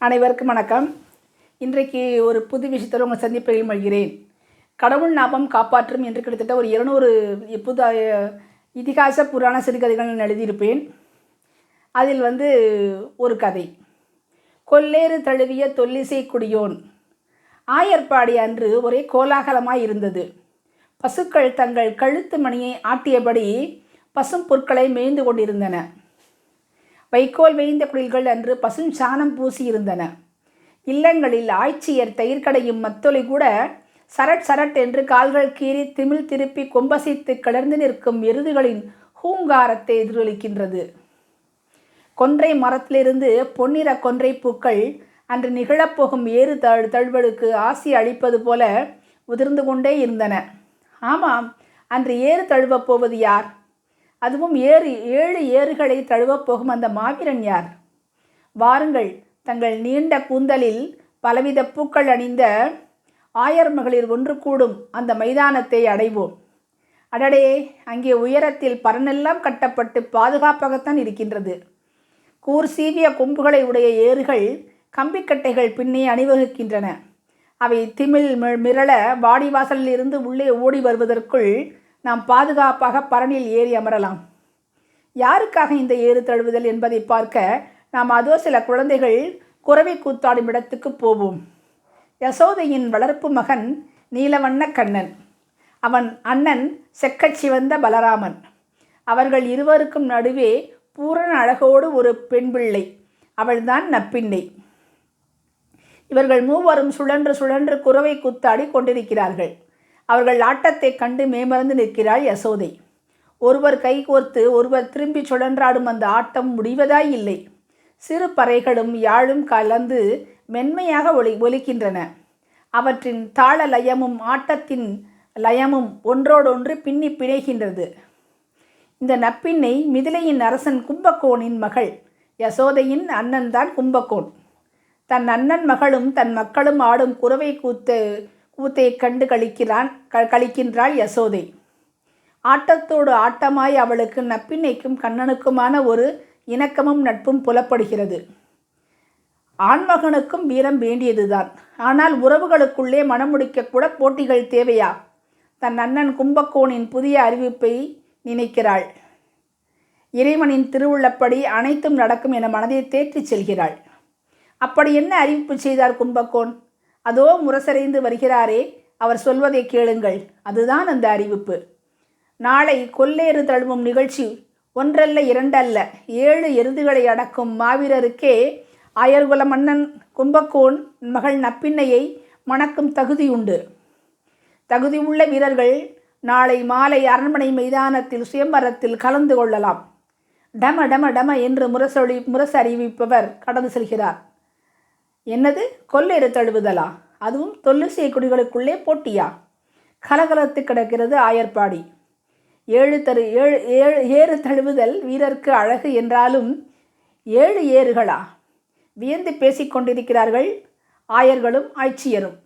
அனைவருக்கும் வணக்கம். இன்றைக்கு ஒரு புது விஷயத்தில் உங்கள் சந்திப்பையில் மகிழ்கிறேன். கடவுள் ஞாபகம் காப்பாற்றும் என்று கிட்டத்தட்ட ஒரு இருநூறு புது இதிகாச புராண சிறுகதைகள் நான் எழுதியிருப்பேன். அதில் வந்து ஒரு கதை. கொல்லேறு தழுவிய தொல்லிசை குடியோன். ஆயர்பாடி அன்று ஒரே கோலாகலமாய் இருந்தது. பசுக்கள் தங்கள் கழுத்து மணியை ஆட்டியபடி பசும் பொருட்களை மேய்ந்து கொண்டிருந்தன. வைக்கோல் வேய்ந்த குடில்கள் அன்று பசுஞ்சாணம் பூசியிருந்தன. இல்லங்களில் ஆய்ச்சியர் தயிர்கடையும் மத்தொலி கூட சரட் சரட் என்று கால்கள் கீறி திமிழ் திருப்பி கொம்பசித்து கிளர்ந்து நிற்கும் எருதுகளின் ஹூங்காரத்தை எதிரொலிக்கின்றது. கொன்றை மரத்திலிருந்து பொன்னிற கொன்றை பூக்கள் அன்று நிகழப்போகும் ஏறு தழ் தழுவலுக்கு ஆசி அளிப்பது போல உதிர்ந்து கொண்டே இருந்தன. ஆமாம் அன்று ஏறு தழுவப் போவது யார்? அதுவும் ஏறு ஏழு ஏறுகளை தழுவப் போகும் அந்த மாவீரன் யார்? வாருங்கள் தங்கள் நீண்ட கூந்தலில் பலவித பூக்கள் அணிந்த ஆயர் மகளிர் ஒன்று கூடும் அந்த மைதானத்தை அடைவோம். அடடே அங்கே உயரத்தில் பரனெல்லாம் கட்டப்பட்டு பாதுகாப்பாகத்தான் இருக்கின்றது. கூர் சீவிய கொம்புகளை உடைய ஏறுகள் கம்பிக்கட்டைகள் பின்னே அணிவகுக்கின்றன. அவை திமிழ் மிரள வாடிவாசலில் இருந்து உள்ளே ஓடி வருவதற்குள் நாம் பாதுகாப்பாக பரணியில் ஏறி அமரலாம். யாருக்காக இந்த ஏறு தழுவுதல் என்பதை பார்க்க நாம் அதோ சில குழந்தைகள் குறவை கூத்தாடும் இடத்துக்கு போவோம். யசோதையின் வளர்ப்பு மகன் நீலவண்ண கண்ணன். அவன் அண்ணன் செக்கச் சிவந்த பலராமன். அவர்கள் இருவருக்கும் நடுவே பூரண அழகோடு ஒரு பெண் பிள்ளை அவள்தான் நப்பிண்டை இவர்கள் மூவரும் சுழன்று சுழன்று குறவை கூத்தாடி கொண்டிருக்கிறார்கள். அவர்கள் ஆட்டத்தைக் கண்டு மேமறந்து நிற்கிறாள் யசோதை. ஒருவர் கைகோர்த்து ஒருவர் திரும்பி சுழன்றாடும் அந்த ஆட்டம் முடிவதாய் இல்லை. சிறு பறைகளும் யாழும் கலந்து மென்மையாக ஒலி ஒலிக்கின்றன. அவற்றின் தாள லயமும் ஆட்டத்தின் லயமும் ஒன்றோடொன்று பின்னி பிணைகின்றது. இந்த நப்பிண்ணை மிதிலையின் அரசன் கும்பகோணின் மகள். யசோதையின் அண்ணன் தான் கும்பகோன் தன் அண்ணன் மகளும் தன் மக்களும் ஆடும் குறவை கூத்து ஊத்தையை கண்டு கழிக்கிறான் க கழிக்கின்றாள் யசோதை. ஆட்டத்தோடு ஆட்டமாய் அவளுக்கு நப்பிண்ணைக்கும் கண்ணனுக்குமான ஒரு இணக்கமும் நட்பும் புலப்படுகிறது. ஆண்மகனுக்கும் வீரம் வேண்டியதுதான். ஆனால் உறவுகளுக்குள்ளே மனமுடிக்கக்கூட போட்டிகள் தேவையா? தன் அண்ணன் கும்பகோணின் புதிய அறிவிப்பை நினைக்கிறாள். இறைவனின் திருவுள்ளப்படி அனைத்தும் நடக்கும் என மனதை தேற்றிச் செல்கிறாள். அப்படி என்ன அறிவிப்பு செய்தார் கும்பகோன்? அதோ முரசறைந்து வருகிறாரே அவர் சொல்வதை கேளுங்கள். அதுதான் அந்த அறிவிப்பு. நாளை கொல்லேறு தழுவும் நிகழ்ச்சி ஒன்றல்ல இரண்டல்ல ஏழு எருதுகளை அடக்கும் மாவீரருக்கே ஆயர்குல மன்னன் கும்பக்கோன் மகள் நப்பிண்ணையை மணக்கும் தகுதியுண்டு உள்ள வீரர்கள் நாளை மாலை அரண்மனை மைதானத்தில் சுயம்பரத்தில் கலந்து கொள்ளலாம். டம டம டம என்று முரசொலி முரசு அறிவிப்பவர் கடந்து செல்கிறார். என்னது? கொல்லேறு தழுவுதலா? அதுவும் தொல்லிசை குடிகளுக்குள்ளே போட்டியா? கலகலத்து கிடக்கிறது ஆயர்பாடி ஏழு தரு ஏழு ஏழு ஏறு தழுவுதல் வீரருக்கு அழகு என்றாலும் ஏழு ஏறுகளா? வியந்து பேசிக்கொண்டிருக்கிறார்கள் ஆயர்களும் ஆய்ச்சியரும்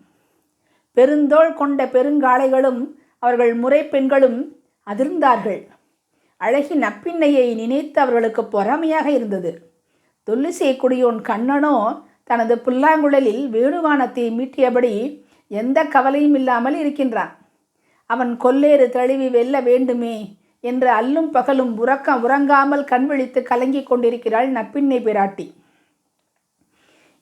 பெருந்தோள் கொண்ட பெருங்காளைகளும் அவர்கள் முறை பெண்களும் அதிர்ந்தார்கள். அழகி அப்பின்னையை நினைத்து அவர்களுக்கு பொறாமையாக இருந்தது. தொல்லிசை குடியோன் கண்ணனோ தனது புல்லாங்குழலில் வேணுவானத்தை மீட்டியபடி எந்த கவலையும் இல்லாமல் இருக்கின்றான். அவன் கொல்லேறு தழுவி வெல்ல வேண்டுமே என்று அல்லும் பகலும் உறக்கம் உறங்காமல் கண் விழித்து கலங்கிக் கொண்டிருக்கிறாள் நப்பிண்ணை பிராட்டி.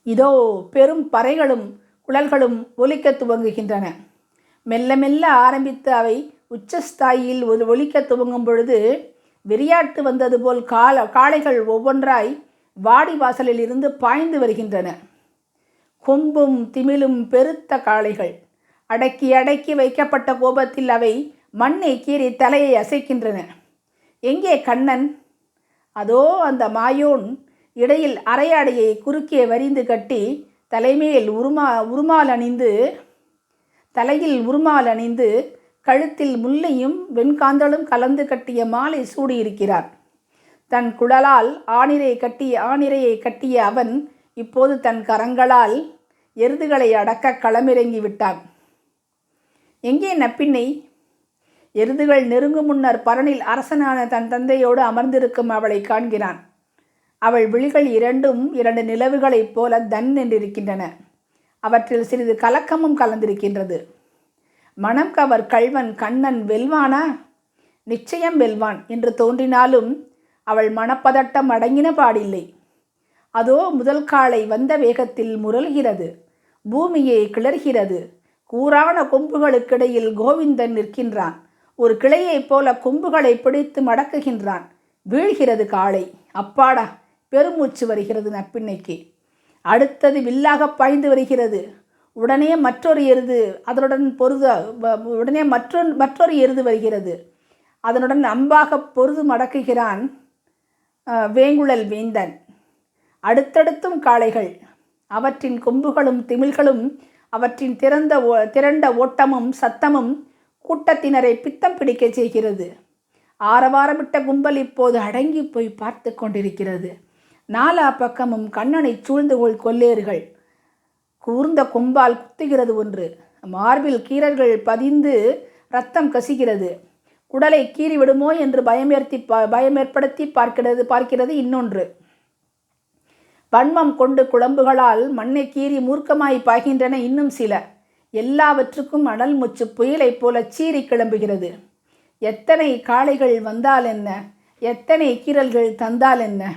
இதோ பெரும் பறைகளும் குழல்களும் ஒலிக்க துவங்குகின்றன. மெல்ல மெல்ல ஆரம்பித்து அவை உச்சஸ்தாயில் ஒரு ஒலிக்க துவங்கும் பொழுது விரியாட்டு வந்தது போல் கால காளைகள் ஒவ்வொன்றாய் வாடி வாசலில் இருந்து பாய்ந்து வருகின்றன. கொம்பும் திமிலும் பெருத்த காளைகள். அடக்கி அடக்கி வைக்கப்பட்ட கோபத்தில் அவை மண்ணை கீறி தலையை அசைக்கின்றன. எங்கே கண்ணன்? அதோ அந்த மாயோன் இடையில் அரையாடையை குறுக்கே வரிந்து கட்டி தலைமேல் உருமா உருமால் அணிந்து தலையில் உருமால் அணிந்து கழுத்தில் முல்லையும் வெண்காந்தலும் கலந்து கட்டிய மாலை சூடியிருக்கிறார் தன் குழலால் ஆணிரை கட்டிய ஆணிரையை கட்டிய அவன் இப்போது தன் கரங்களால் எருதுகளை அடக்க களமிறங்கி விட்டான். எங்கே நப்பிண்ணை எருதுகள் நெருங்கும் முன்னர் பரனில் அரசனான தன் தந்தையோடு அமர்ந்திருக்கும் அவளை காண்கிறான். அவள் விழிகள் இரண்டும் இரண்டு நிலவுகளைப் போல தன் என்றிருக்கின்றன அவற்றில் சிறிது கலக்கமும் கலந்திருக்கின்றது. மனம் கவர் கள்வன் கண்ணன் வெல்வானா? நிச்சயம் வெல்வான் என்று தோன்றினாலும் அவள் மனப்பதட்டம் அடங்கின பாடில்லை. அதோ முதல் காலை வந்த வேகத்தில் முரல்கிறது. பூமியை கிளர்கிறது. கூறான கொம்புகளுக்கிடையில் கோவிந்தன் நிற்கின்றான். ஒரு கிளையைப் போல கொம்புகளை பிடித்து மடக்குகின்றான். வீழ்கிறது காளை. அப்பாடா பெருமூச்சு வருகிறது நப்பிண்ணைக்கு. அடுத்தது வில்லாக பாய்ந்து வருகிறது. உடனே மற்றொரு எருது அதனுடன் பொருது உடனே மற்றொரு மற்றொரு எருது வருகிறது. அதனுடன் அம்பாக பொருது மடக்குகிறான். வேங்குழல் வேந்தன். அடுத்தடுத்தும் காளைகள். அவற்றின் கொம்புகளும் திமிழ்களும் அவற்றின் திறந்த ஓ திரண்ட ஓட்டமும் சத்தமும் கூட்டத்தினரை பித்தம் பிடிக்க செய்கிறது. ஆரவாரமிட்ட கும்பல் இப்போது அடங்கி போய் பார்த்து கொண்டிருக்கிறது. நாலா பக்கமும் கண்ணனை சூழ்ந்து கொள் கொல்லேர்கள் கூர்ந்த கொம்பால் குத்துகிறது ஒன்று. மார்பில் கீரர்கள் பதிந்து ரத்தம் கசிகிறது. குடலை கீறி விடுமோ என்று பயமேர்த்தி பயமேற்படுத்தி பார்க்கிறது பார்க்கிறது இன்னொன்று. வன்மம் கொண்டு குழம்புகளால் மண்ணை கீறி மூர்க்கமாய் பாய்கின்றன இன்னும் சில. எல்லாவற்றுக்கும் அனல் முச்சு புயலைப் போல சீறி கிளம்புகிறது. எத்தனை காளைகள் வந்தால் என்ன? எத்தனை கீரல்கள் தந்தால் என்ன?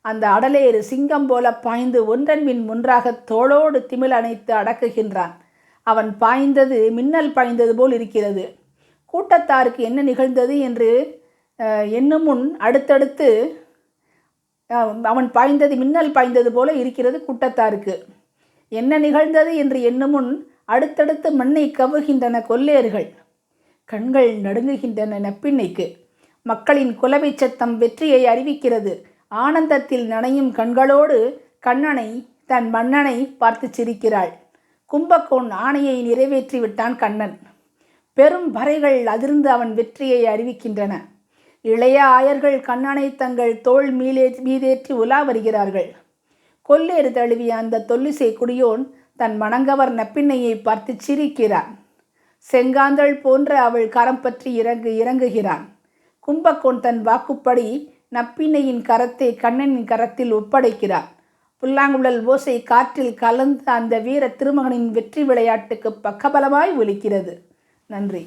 அந்த அடலேறு சிங்கம் போல பாய்ந்து ஒன்றன் மின் ஒன்றாக தோளோடு திமிழ் அணைத்து அடக்குகின்றான். அவன் பாய்ந்தது மின்னல் பாய்ந்தது போல் இருக்கிறது. கூட்டத்தாருக்கு என்ன நிகழ்ந்தது என்று எண்ணும் முன் அடுத்தடுத்து அவன் பாய்ந்தது மின்னல் பாய்ந்தது போல இருக்கிறது கூட்டத்தாருக்கு. என்ன நிகழ்ந்தது என்று எண்ணும் முன் அடுத்தடுத்து மண்ணை கவுகின்றன கொல்லேர்கள் கண்கள் நடுங்குகின்றன நப்பிண்ணைக்கு மக்களின் குலவை சத்தம் வெற்றியை அறிவிக்கிறது. ஆனந்தத்தில் நனையும் கண்களோடு கண்ணனை தன் மன்னனை பார்த்து சிரிக்கிறாள். கும்பகோன் ஆணையை நிறைவேற்றி விட்டான் கண்ணன். பெரும் பறைகள் அதிர்ந்து அவன் வெற்றியை அறிவிக்கின்றன. இளைய ஆயர்கள் கண்ணனை தங்கள் தோல் மீலே மீதேற்றி உலா வருகிறார்கள். கொல்லேறு தழுவிய அந்த தொல்லிசை குடியோன் தன் மணங்கவர் நப்பிண்ணையை பார்த்து சிரிக்கிறான். செங்காந்தள் போன்ற அவள் கரம் பற்றி இறங்கு இறங்குகிறான். கும்பகோன் தன் வாக்குப்படி நப்பிண்ணையின் கரத்தை கண்ணனின் கரத்தில் ஒப்படைக்கிறான். புல்லாங்குழல் ஓசை காற்றில் கலந்து அந்த வீர திருமகனின் வெற்றி விளையாட்டுக்கு பக்கபலமாய் ஒலிக்கிறது. நன்றி.